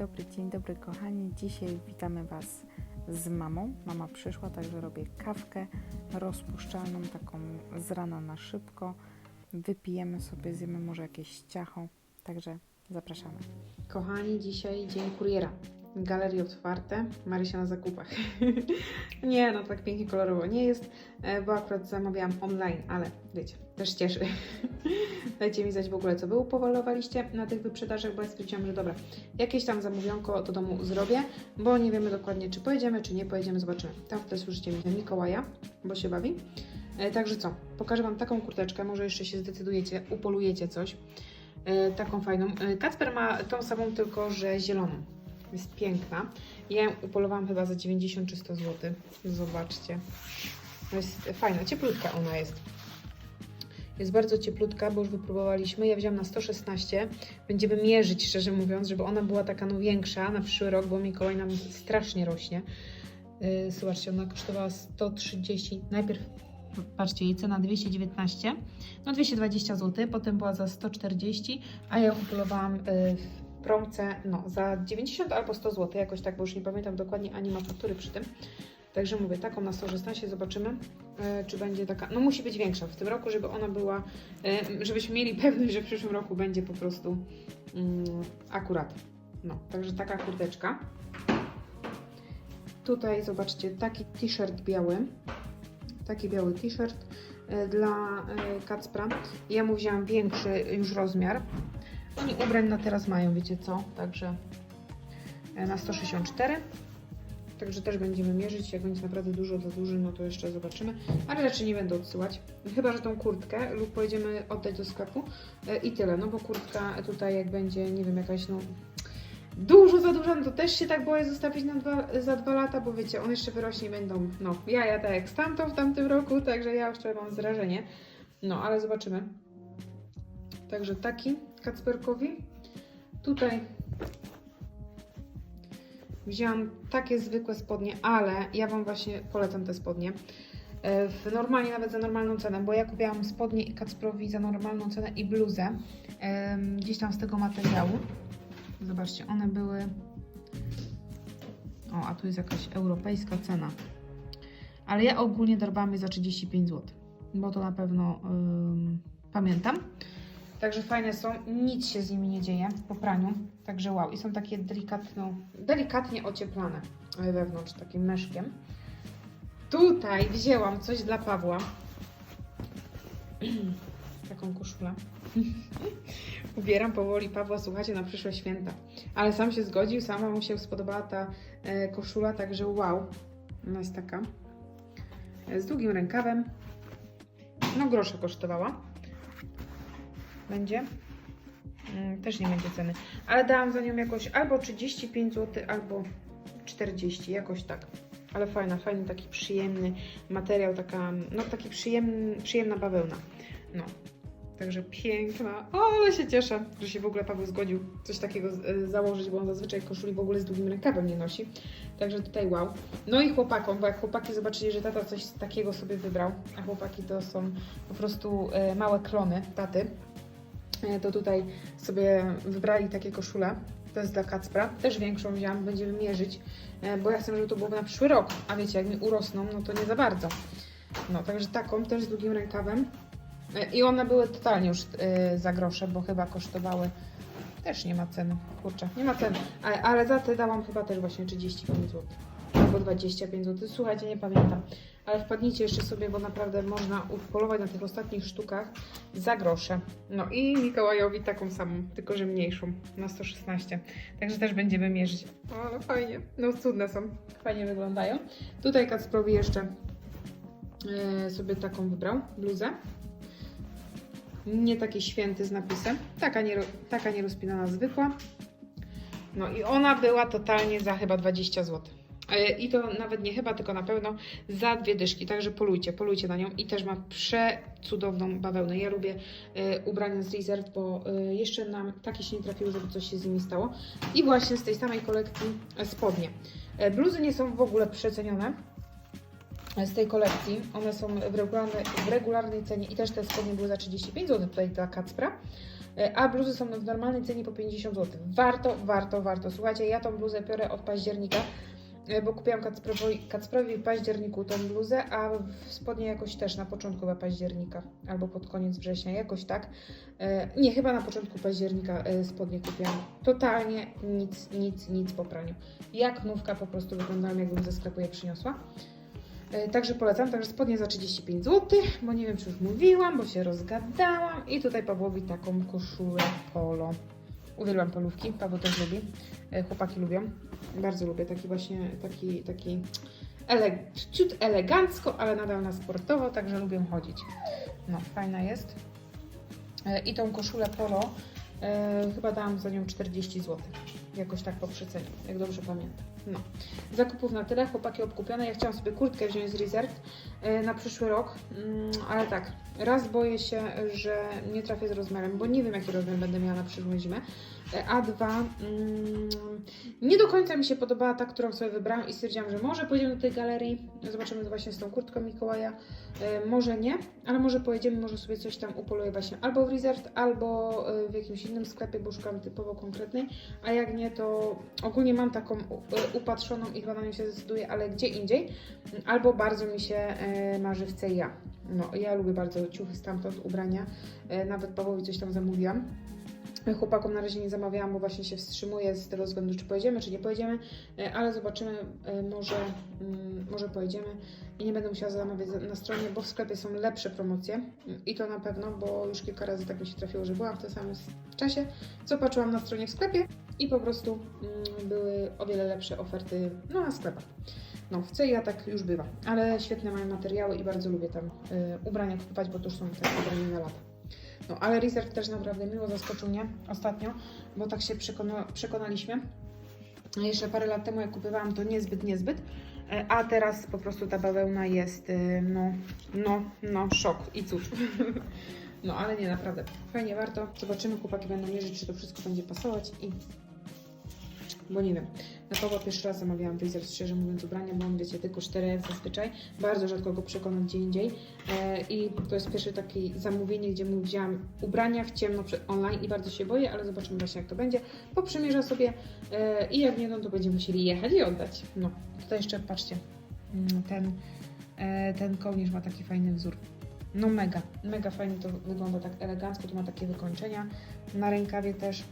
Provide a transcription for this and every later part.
Dobry, dzień dobry kochani. Dzisiaj witamy Was z mamą. Mama przyszła, także robię kawkę rozpuszczalną, taką z rana na szybko. Wypijemy sobie, zjemy może jakieś ciacho, także zapraszamy. Kochani, dzisiaj dzień kuriera. Galerie otwarte, Marysia na zakupach. nie, no tak pięknie kolorowo nie jest, e, bo akurat zamawiałam online, ale wiecie, też cieszy. Dajcie mi znać w ogóle, co Wy upowolowaliście na tych wyprzedażach, bo ja stwierdziłam, że dobra, jakieś tam zamówionko do domu zrobię, bo nie wiemy dokładnie, czy pojedziemy, czy nie pojedziemy, zobaczymy. Tam wtedy słyszycie mi Mikołaja, bo się bawi. E, Także co, pokażę Wam taką kurteczkę, może jeszcze się zdecydujecie, upolujecie coś. E, taką fajną. E, Kacper ma tą samą, tylko że zieloną. Jest piękna. Ja ją upolowałam chyba za 90 czy 100 zł. Zobaczcie. Jest fajna, cieplutka ona jest. Jest bardzo cieplutka, bo już wypróbowaliśmy. Ja wziąłam na 116. Będziemy mierzyć, szczerze mówiąc, żeby ona była taka no większa na przyszły rok, bo Mikołaj nam strasznie rośnie. Yy, ona kosztowała 130. Najpierw, patrzcie, jej cena 219, no 220 zł, potem była za 140, a ja ją upolowałam yy, w promce no, za 90 albo 100 zł, jakoś tak, bo już nie pamiętam dokładnie, ani ma faktury przy tym. Także mówię, taką na 116 zobaczymy, e, czy będzie taka, no musi być większa w tym roku, żeby ona była, e, żebyśmy mieli pewność, że w przyszłym roku będzie po prostu mm, akurat. No, także taka kurteczka. Tutaj zobaczcie, taki t-shirt biały, taki biały t-shirt e, dla Kacpra. Ja mu wzięłam większy już rozmiar. Oni ubrań na teraz mają, wiecie co, także na 164. Także też będziemy mierzyć. Jak będzie naprawdę dużo za duży, no to jeszcze zobaczymy. Ale raczej nie będę odsyłać. Chyba, że tą kurtkę lub pojedziemy oddać do sklepu e, i tyle. No bo kurtka tutaj jak będzie, nie wiem, jakaś no dużo za duża, no to też się tak boję zostawić na dwa, za dwa lata, bo wiecie, on jeszcze wyrośnie i będą, no, jaja tak jak z tamtą w tamtym roku, także ja już mam zrażenie. No, ale zobaczymy. Także taki Kacperkowi. Tutaj wzięłam takie zwykłe spodnie, ale ja Wam właśnie polecam te spodnie. E, normalnie nawet za normalną cenę, bo ja kupiłam spodnie i Kacprowi za normalną cenę i bluzę gdzieś tam z tego materiału. Zobaczcie, one były. O, a tu jest jakaś europejska cena. Ale ja ogólnie dorwałam je za 35 zł, bo to na pewno ym, pamiętam. Także fajne są, nic się z nimi nie dzieje po praniu. Także wow, i są takie delikatno, delikatnie ocieplane wewnątrz, takim meszkiem. Tutaj wzięłam coś dla Pawła. Taką koszulę. Ubieram powoli Pawła, słuchajcie, na przyszłe święta. Ale sam się zgodził, sama mu się spodobała ta e, koszula, także wow. Ona jest taka. E, z długim rękawem. No grosza kosztowała. Będzie. Mm, też nie będzie ceny. Ale dałam za nią jakoś albo 35 zł, albo 40, jakoś tak. Ale fajna, fajny taki przyjemny materiał, taka, no taki przyjemny, przyjemna bawełna. No, Także piękna. O, ale się cieszę, że się w ogóle Paweł zgodził coś takiego e, założyć, bo on zazwyczaj koszuli w ogóle z długim rękawem nie nosi. Także tutaj wow. No i chłopakom, bo jak chłopaki zobaczyli, że tata coś takiego sobie wybrał, a chłopaki to są po prostu e, małe klony taty, to tutaj sobie wybrali takie koszule. To jest dla Kacpra. Też większą wziąłam, będziemy mierzyć, e, bo ja chcę, żeby to było na przyszły rok. A wiecie, jak mi urosną, no to nie za bardzo. No, także taką też z długim rękawem. E, I one były totalnie już e, za grosze, bo chyba kosztowały. Też nie ma ceny. Kurczę, nie ma ceny. Ale, ale za te dałam chyba też właśnie 35 zł. Albo 25 zł. Słuchajcie, nie pamiętam. Ale wpadnijcie jeszcze sobie, bo naprawdę można upolować na tych ostatnich sztukach za grosze. No i Mikołajowi taką samą, tylko że mniejszą, na 116. Także też będziemy mierzyć. O, ale fajnie. No cudne są. Fajnie wyglądają. Tutaj Kacprowi jeszcze e, sobie taką wybrał, bluzę nie taki święty z napisem, taka, nie, taka nierozpinana zwykła. No i ona była totalnie za chyba 20 zł. E, I to nawet nie chyba, tylko na pewno za dwie dyszki, także polujcie, polujcie na nią i też ma przecudowną bawełnę. Ja lubię e, ubrania z Reserve, bo e, jeszcze nam takie się nie trafiło, żeby coś się z nimi stało. I właśnie z tej samej kolekcji spodnie. Bluzy nie są w ogóle przecenione z tej kolekcji. One są w regularnej, w regularnej cenie i też te spodnie były za 35 zł tutaj dla Kacpra. A bluzy są w normalnej cenie po 50 zł. Warto, warto, warto. Słuchajcie, ja tą bluzę biorę od października, bo kupiłam Kacprowi, Kacprowi w październiku tą bluzę, a spodnie jakoś też na początku chyba października, albo pod koniec września, jakoś tak. E, Nie, chyba na początku października e, spodnie kupiłam. Totalnie nic, nic, nic po praniu. Jak nówka po prostu wyglądają, jakbym ze sklepu je przyniosła. E, Także polecam, także spodnie za 35 zł, bo nie wiem czy już mówiłam, bo się rozgadałam. I tutaj Pawłowi taką koszulę polo. Uwielbiam polówki, Paweł też lubi, E, chłopaki lubią. Bardzo lubię taki właśnie, taki, taki ele, ciut elegancko, ale nadal na sportowo, także lubię chodzić. No, fajna jest. E, I tą koszulę polo e, chyba dałam za nią 40 zł. Jakoś tak po przecenie, jak dobrze pamiętam. No. Zakupów na tyle, chłopaki obkupione. Ja chciałam sobie kurtkę wziąć z Reserved e, na przyszły rok, mm, ale tak, raz boję się, że nie trafię z rozmiarem, bo nie wiem jaki rozmiar będę miała na przyszłą zimę. E, A dwa, mm, nie do końca mi się podobała ta, którą sobie wybrałam i stwierdziłam, że może pojedziemy do tej galerii, zobaczymy właśnie z tą kurtką Mikołaja, E, może nie, ale może pojedziemy, może sobie coś tam upoluję właśnie albo w Reserved, albo e, w jakimś innym sklepie, bo szukam typowo konkretnej, a jak nie, to ogólnie mam taką e, upatrzoną i chyba na nią się zdecyduję, ale gdzie indziej, albo bardzo mi się marzy w CIA. No, ja lubię bardzo ciuchy stamtąd, ubrania, nawet Pawłowi coś tam zamówiłam. Chłopakom na razie nie zamawiałam, bo właśnie się wstrzymuję z tego względu, czy pojedziemy, czy nie pojedziemy, e, ale zobaczymy, e, może, mm, może pojedziemy i nie będę musiała zamawiać za- na stronie, bo w sklepie są lepsze promocje mm, i to na pewno, bo już kilka razy tak mi się trafiło, że byłam w tym samym czasie, co patrzyłam na stronie w sklepie i po prostu mm, były o wiele lepsze oferty no, na sklepach. No, w CIA tak już bywa, ale świetne mają materiały i bardzo lubię tam y, ubrania kupować, bo to już są te ubrania na lata. No, ale Reserve też naprawdę miło zaskoczył mnie ostatnio, bo tak się przekona, przekonaliśmy. Jeszcze parę lat temu, jak kupowałam, to niezbyt, niezbyt, e, a teraz po prostu ta bawełna jest, y, no, no, no, szok i cud. No, ale nie, naprawdę, fajnie warto. Zobaczymy, chłopaki będą mierzyć, czy to wszystko będzie pasować i... Bo nie wiem. Na Pawła pierwszy raz zamawiałam Reserve, szczerze mówiąc, ubrania, bo on, wiecie, tylko 4 zazwyczaj. Bardzo rzadko go przekonam gdzie indziej. E, I to jest pierwsze takie zamówienie, gdzie mu wzięłam ubrania w ciemno online i bardzo się boję, ale zobaczymy właśnie jak to będzie. Poprzymierzę sobie e, i jak nie, no to będziemy musieli jechać i oddać. No, tutaj jeszcze patrzcie, Mm, ten, e, ten kołnierz ma taki fajny wzór. No mega, mega fajnie to wygląda tak elegancko, tu ma takie wykończenia. Na rękawie też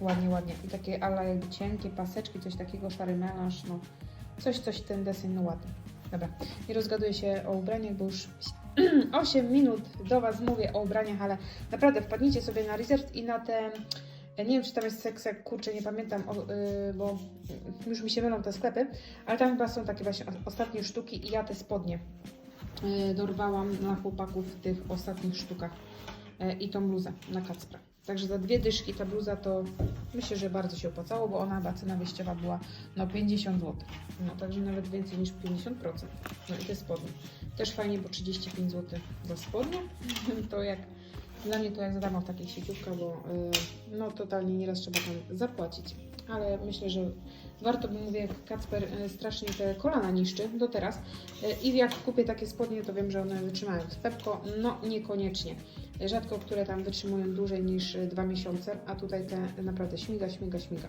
ładnie, ładnie. I takie ala cienkie paseczki, coś takiego, szary melanż, no coś, coś ten deseń, no ładny. Dobra, nie rozgaduję się o ubraniach, bo już 8 minut do Was mówię o ubraniach, ale naprawdę wpadnijcie sobie na Reserved i na te. Nie wiem, czy tam jest seksek, kurczę, nie pamiętam, o, yy, bo już mi się mylą te sklepy, ale tam chyba są takie właśnie ostatnie sztuki i ja te spodnie yy, dorwałam dla chłopaków w tych ostatnich sztukach yy, i tą bluzę na Kacpra. Także za dwie dyszki ta bluza to myślę, że bardzo się opłacało, bo ona chyba cena wyjściowa była no 50 zł. No także nawet więcej niż 50%. No i te spodnie. Też fajnie, bo 35 zł za spodnie. To jak dla mnie to jak za darmo w takich sieciówkach, bo yy, no totalnie nieraz trzeba tam zapłacić. Ale myślę, że warto, bo mówię, Kacper yy, strasznie te kolana niszczy do teraz. Yy, I jak kupię takie spodnie, to wiem, że one wytrzymają. Z Pepko, no niekoniecznie. Rzadko, które tam wytrzymują dłużej niż dwa miesiące, a tutaj te naprawdę śmiga, śmiga, śmiga.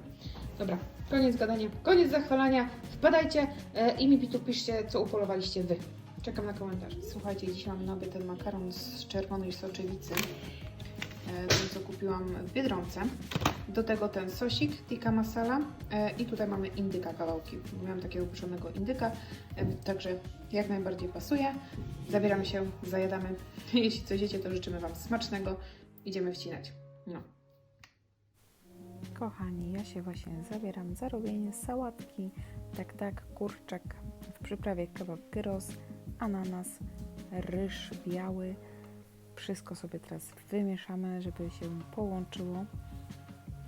Dobra, koniec gadania, koniec zachwalania. Wpadajcie e, i mi tu piszcie, co upolowaliście Wy. Czekam na komentarz. Słuchajcie, dziś mam obiad ten makaron z czerwonej soczewicy, e, ten co kupiłam w Biedronce. Do tego ten sosik, tikka masala e, i tutaj mamy indyka kawałki. Miałam takiego puszonego indyka, e, także jak najbardziej pasuje. Zabieramy się, zajadamy. Jeśli coś jecie, to życzymy Wam smacznego. Idziemy wcinać. No. Kochani, ja się właśnie zabieram za robienie sałatki. Tak, tak, kurczak w przyprawie kebab gyros, ananas, ryż biały. Wszystko sobie teraz wymieszamy, żeby się połączyło.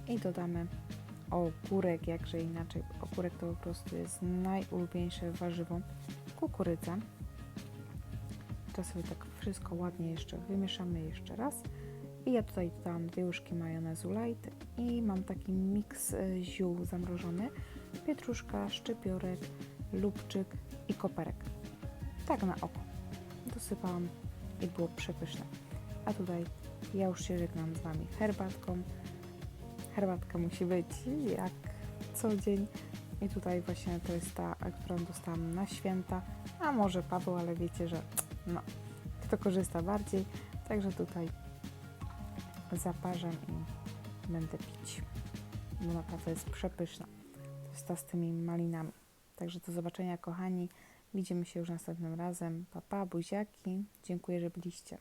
I dodamy ogórek, jakże inaczej. Ogórek to po prostu jest najulubieńsze warzywo. Kukurydza. To sobie tak wszystko ładnie jeszcze wymieszamy jeszcze raz. I ja tutaj dodałam dwie łyżki majonezu light i mam taki miks e, ziół zamrożony, pietruszka, szczypiorek, lubczyk i koperek. Tak na oko. Dosypałam i było przepyszne. A tutaj Ja już się żegnam z Wami herbatką. Herbatka musi być jak co dzień. I tutaj właśnie to jest ta, którą dostałam na święta. A może Paweł, ale wiecie, że no, kto korzysta bardziej. Także tutaj zaparzam i będę pić. Bo naprawdę jest przepyszna. To jest ta z tymi malinami. Także do zobaczenia kochani. Widzimy się już następnym razem. Pa, pa, buziaki. Dziękuję, że byliście.